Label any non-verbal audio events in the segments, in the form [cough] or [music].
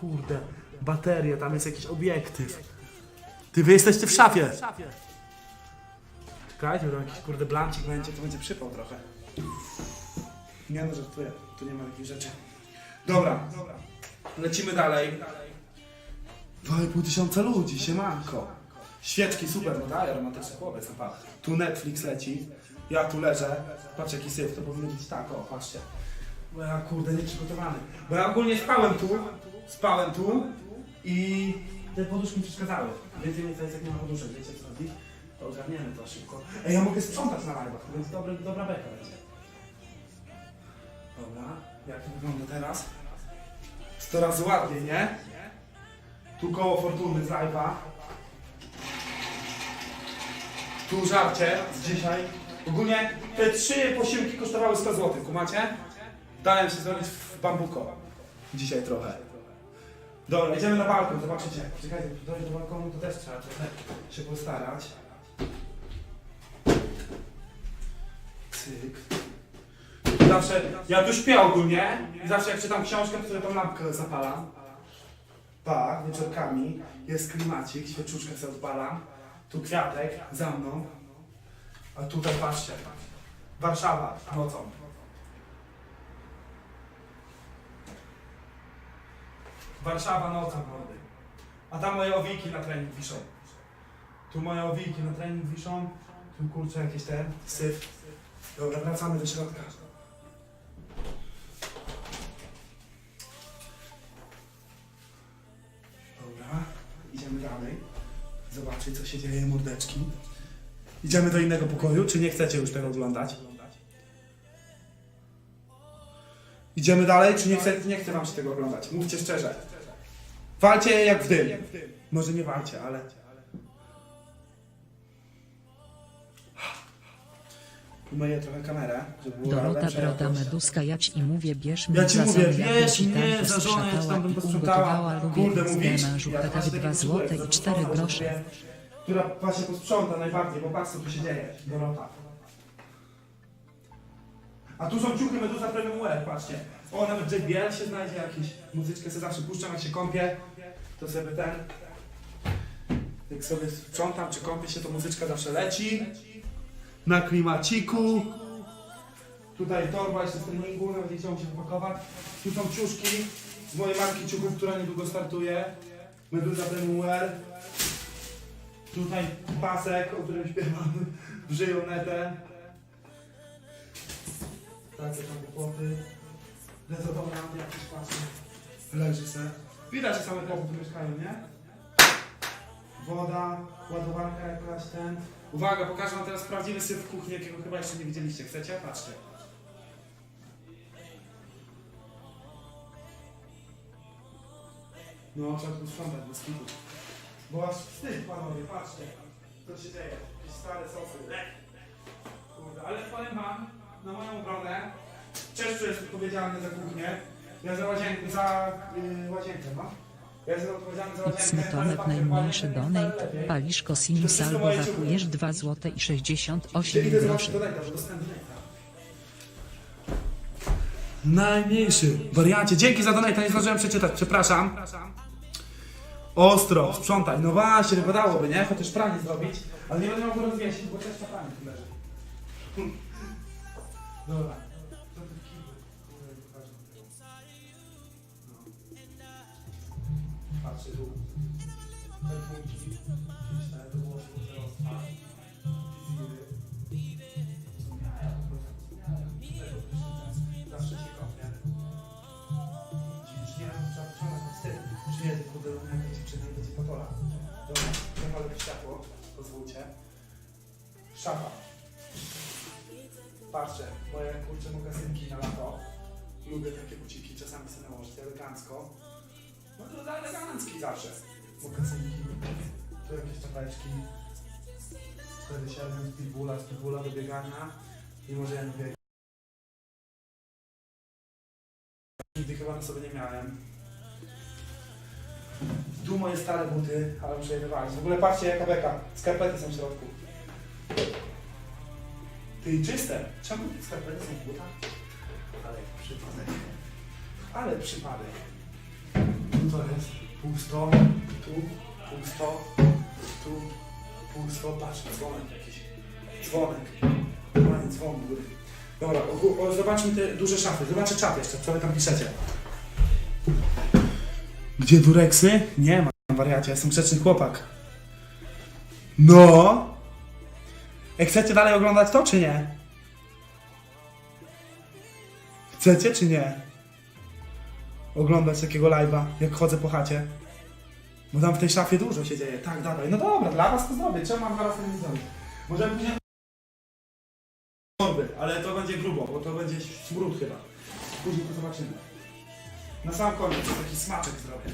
kurde, baterie, tam jest jakiś obiektyw. Ty, wy jesteście w szafie. Czekajcie, bo tam jakiś kurde blancik będzie, to będzie przypał trochę. Nie no, żartuję, tu nie ma takich rzeczy. Dobra, lecimy dalej. 2,5 tysiąca ludzi, siemanko. Świeczki, super, no daje romantyczny chłopiec, no. Tu Netflix leci, ja tu leżę, patrz jaki syf, to powinno być tak, o, patrzcie. Bo ja kurde nie przygotowany. Bo ja ogólnie spałem tu, spałem tu i te poduszki mi przeszkadzały. Więcej nie to jest jak nie ma poduszek, wiecie co chodzi? To ogarniemy to szybko. Ej, ja mogę sprzątać na live'ach, będzie dobry, dobra beka będzie. Dobra, jak to wygląda teraz? 100 razy ładniej, nie? Tu koło fortuny z live'a. Tu żarcie dzisiaj. Ogólnie te trzy posiłki kosztowały 100 zł, kumacie? Dałem się zrobić w bambuko. Dzisiaj trochę. Dobra, idziemy na balkon, zobaczycie. Czekajcie, dojść do balkonu to też trzeba trochę się postarać. Cyk. Zawsze, ja tu śpię ogólnie i zawsze jak czytam książkę, to sobie tą lampkę zapalam. Tak, wieczorkami. Jest klimacik, świeczuszkę sobie odpalam. Tu kwiatek za mną. A tutaj patrzcie. Warszawa nocą. Warszawa nocą, mordy. A tam moje owiki na trening wiszą. Tu moje owiki na trening wiszą. Tu kurczę jakieś ten syf. Dobra, wracamy do środka. Dobra, idziemy dalej. Zobaczyć, co się dzieje, mordeczki. Idziemy do innego pokoju, czy nie chcecie już tego oglądać? Idziemy dalej, czy nie chce, nie chce wam się tego oglądać? Mówcie szczerze. Walcie jak w dym. Może nie walcie, ale... Umyję trochę kamerę, żeby było Dorota Broda jakość. Meduska jać i mówię bierz mnie Ja ci za mówię, żonę, bierz ci mnie tam za żonę, ci tam bym posprzątała posprzątała. i ugotowała, Kurde, lubię mówisz? Ja właśnie 2 taki złote i 4 zastosował, grosze. Która właśnie posprząta najbardziej, bo patrz co tu się dzieje. Dorota. A tu są ciuchy Meduza Premium Wear, patrzcie. O, nawet JBL się znajdzie jakiś. Muzyczkę sobie zawsze puszczam, jak się kąpię. To sobie ten... Jak sobie sprzątam, czy kąpię się, to muzyczka zawsze leci. Na klimaciku. Tutaj torba jeszcze z treningu, nawet nie chciałem się wypakować. Tu są ciuszki z mojej marki ciuchów, która niedługo startuje. Meduza Premium Wear. Tutaj pasek, o którym śpiewam w żyjonetę. Takie tam kłopoty. Dezodorant jakiś pasek. Leży se. Widać, że same chłopy tu mieszkają, nie? Woda, ładowarka jakaś, ten. Uwaga, pokażę wam teraz prawdziwy syf w kuchni, jakiego chyba jeszcze nie widzieliście. Chcecie? Patrzcie. No, trzeba tu sprzątać bez kitu. Bo aż wstyd, panowie, patrzcie. Co się dzieje? Jakieś stare sosy. Kurde, ale powiem wam, na moją obronę, Czeszczu jest odpowiedzialny za kuchnię. Ja za łazienkę, za yy, łazienkę, no. Ja jestem odpowiedzialny za łazienkę. Tomek ale najmniejszy palię, donate, lepiej. paliszko sims albo wakujesz 2 złote i 68 Idę zobaczyć groszy. dostałem donate'a. Najmniejszy wariancie. Dzięki za donate, nie zdążyłem przeczytać, przepraszam. Ostro, sprzątaj. No właśnie, wypadałoby, nie? Chociaż pranie zrobić, ale nie będę mógł rozwiesić, bo też na pranie tu leży. Dobra. Co ty w kiblu? Kurde, nie pokażę wam tego. No. Patrzcie tu. Są jaja. Tego prysznica. Zawsze się kąpię. Dziś nie potrzebować na wstyd. Przyjedę, kurde, do mnie jak dziewczyny i będzie potora. Dobra, światło, pozwólcie. Szafa. Patrzcie, moje kurcze mokasynki na lato. Lubię takie buciki, czasami sobie nałożyć elegancko. No to za elegancki zawsze. Mokasynki, tu jakieś czapeczki. 4-7 z pitbulla, z pitbulla do biegania. I może ja nie. Nigdy chyba na sobie nie miałem. Tu moje stare buty, ale muszę je wywalić. W ogóle patrzcie jaka beka. Skarpety są w środku. Ty czyste. Czemu te skarpety są w butach? Ale przypadek. Ale przypadek. Co to jest? Pusto, tu, pusto, tu, pusto, patrz, dzwonek jakiś. Dzwonek. Panie dzwon góry. Dobra, o, o, zobaczmy te duże szafy. Zobaczę czat jeszcze, co wy tam piszecie. Gdzie dureksy? Nie ma, wariacie, jestem grzeczny chłopak. No! Chcecie dalej oglądać to, czy nie? Chcecie, czy nie? Oglądać takiego live'a, jak chodzę po chacie? Bo tam w tej szafie dużo się dzieje. Tak, dawaj. No dobra, dla was to zrobię. Czemu mam dwa razy nie zrobić? Możemy później... Torby, ale to będzie grubo, bo to będzie smród chyba. Później to zobaczymy. Na sam koniec taki smaczek zrobię.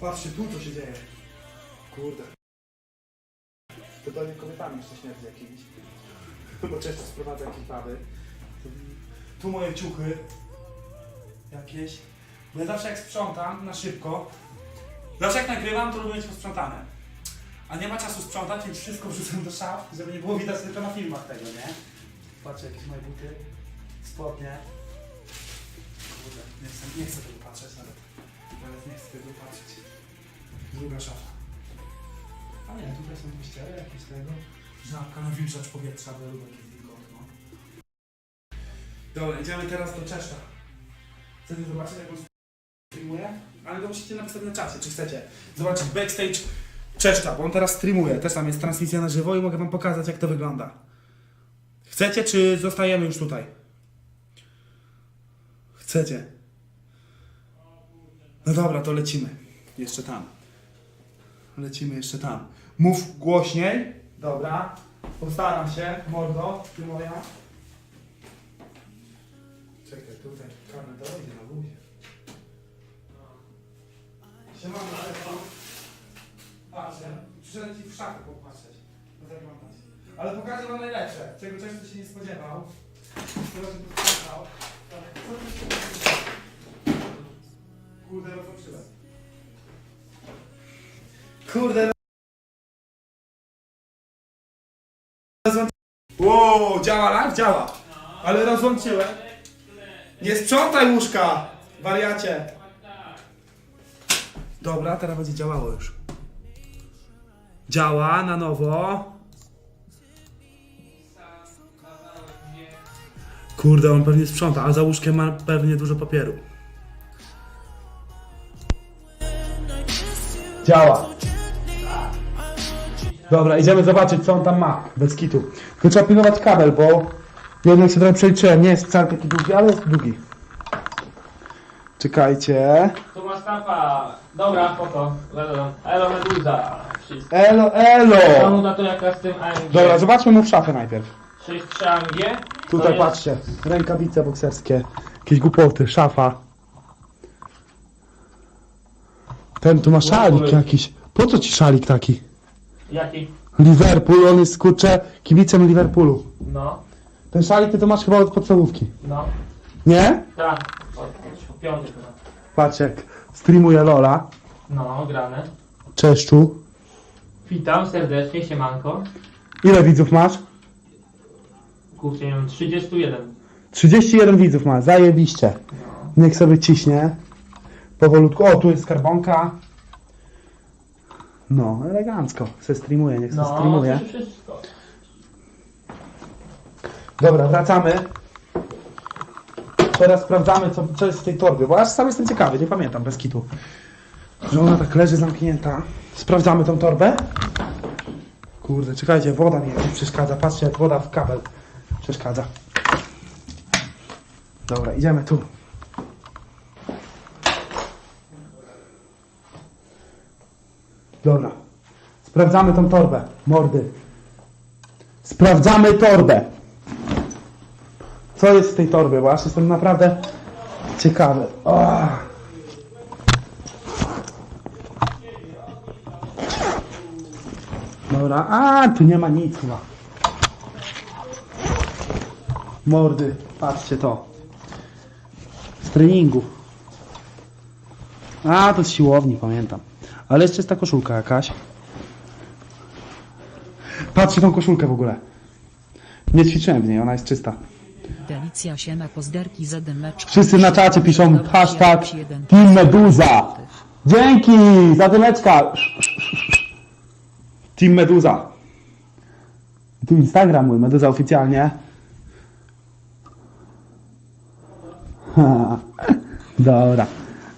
Patrzcie, tu co się dzieje. Kurde. Totalnie kobietami jeszcze śmierdzi jakimiś. Bo często sprowadzę jakieś baby. Tu moje ciuchy. Jakieś. Bo ja zawsze jak sprzątam na szybko, zawsze jak nagrywam, to lubię mieć posprzątane. A nie ma czasu sprzątać, więc wszystko wrzucam do szaf, żeby nie było widać tylko na filmach tego, nie? Patrzcie, jakieś moje buty, spodnie. Kurde, nie chcę, nie chcę tego patrzeć nawet. Nawet nie chcę tego patrzeć. Druga szafa. Nie, tutaj są pościele jakieś tego. Żabka na wilżacz powietrza, bo lubię jakieś wilgotno. Dobra, idziemy teraz do Czeszka. Chcecie zobaczyć jak on streamuje? Ale to musicie napisać na czacie, czy chcecie zobaczyć backstage Czeszka, bo on teraz streamuje. Też tam jest transmisja na żywo i mogę wam pokazać jak to wygląda. Chcecie, czy zostajemy już tutaj? Chcecie. No dobra, to lecimy. Jeszcze tam. Lecimy jeszcze tam. Mów głośniej. Dobra. Postaram się. Mordo, ty moja. Czekaj, tutaj kamer dojdzie na luzie. Siemano, telefon. Patrzę. Przyszedłem ci w szafę popatrzeć. Zaglądać. Ale pokażę wam najlepsze. Czego kto się nie spodziewał. Chyba, że to spodziewał. Co tu się Kurde, rozłączyłem. Kurde, rozłączyłem. Wow, działa live? Działa. Ale rozłączyłem. Nie sprzątaj łóżka, wariacie. Dobra, teraz będzie działało już. Działa na nowo. Kurde, on pewnie sprząta, a za łóżkiem ma pewnie dużo papieru. Działa. Dobra, idziemy zobaczyć, co on tam ma. Bez kitu. Tylko trzeba pilnować kabel, bo jednak się trochę przeliczyłem. Nie jest wcale taki długi, ale jest długi. Czekajcie. Tu masz kafa. Dobra, spoko. Elo, elo meduza. Wszystko. Elo, elo! To jaka z tym AMG? Dobra, zobaczmy mu w szafę najpierw. 6-3 AMG? Tutaj jest- patrzcie, rękawice bokserskie, jakieś głupoty, szafa. Ten tu ma szalik jakiś. Po co ci szalik taki? Jaki? Liverpool, on jest kurczę kibicem Liverpoolu. No, Ten szalik ty to masz chyba od podstawówki. no. Nie? Tak. Od, piąty chyba. Patrz jak streamuje Lola. No, grane. Czeszczu. Witam serdecznie, siemanko. Ile widzów masz? Kurczę, nie wiem, 31. 31 widzów ma, zajebiście. No. Niech sobie ciśnie. Powolutku. O, tu jest skarbonka. No, elegancko. Se streamuje, niech se No, streamuje. to wszystko. Dobra, wracamy. Teraz sprawdzamy, co, co jest w tej torbie, bo aż sam jestem ciekawy, nie pamiętam, bez kitu. Że ona tak leży zamknięta. Sprawdzamy tą torbę. Kurde, czekajcie, woda mi jakoś przeszkadza. Patrzcie, jak woda w kabel przeszkadza. Dobra, idziemy tu. Dobra. Sprawdzamy tą torbę. Mordy. Sprawdzamy torbę. Co jest w tej torbie, bo aż jestem naprawdę ciekawy. O! Dobra, a tu nie ma nic chyba. Mordy, patrzcie to. Z treningu. A, to z siłowni, pamiętam. Ale jeszcze jest ta koszulka jakaś. Patrzcie tą koszulkę w ogóle. Nie ćwiczyłem w niej, ona jest czysta. Delicja siema pozderki za dymeczką. Wszyscy na czacie piszą hashtag. Team Meduza. Dzięki! Zatymeczka! Team Meduza. Tu Instagram mój, Meduza oficjalnie. [laughs] Dobra,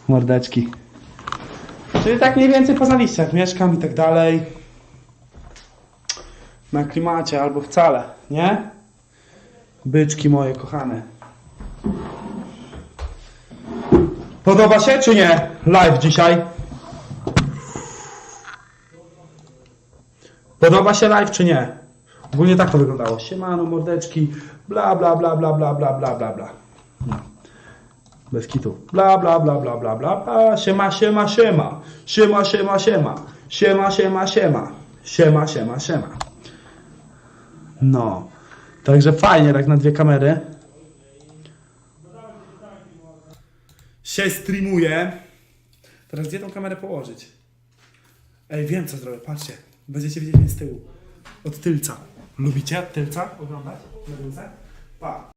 mordeczki. Czyli tak mniej więcej poznaliście, jak mieszkam i tak dalej. Na klimacie albo wcale, nie? Byczki moje kochane. Podoba się czy nie? Live dzisiaj. Podoba się live czy nie? Ogólnie tak to wyglądało. Siemano, mordeczki, bla bla bla bla bla bla bla bla bla. Bez kitu. Bla bla bla bla bla bla bla. Siema, siema, siema. Siema, siema, siema. Siema, siema, siema. Siema, siema, siema. No. Także fajnie, tak na dwie kamery. Się streamuje. Teraz gdzie tą kamerę położyć? Ej, wiem co zrobię, patrzcie. Będziecie widzieć mnie z tyłu. Od tylca. Lubicie od tylca oglądać? Meduzę? Pa.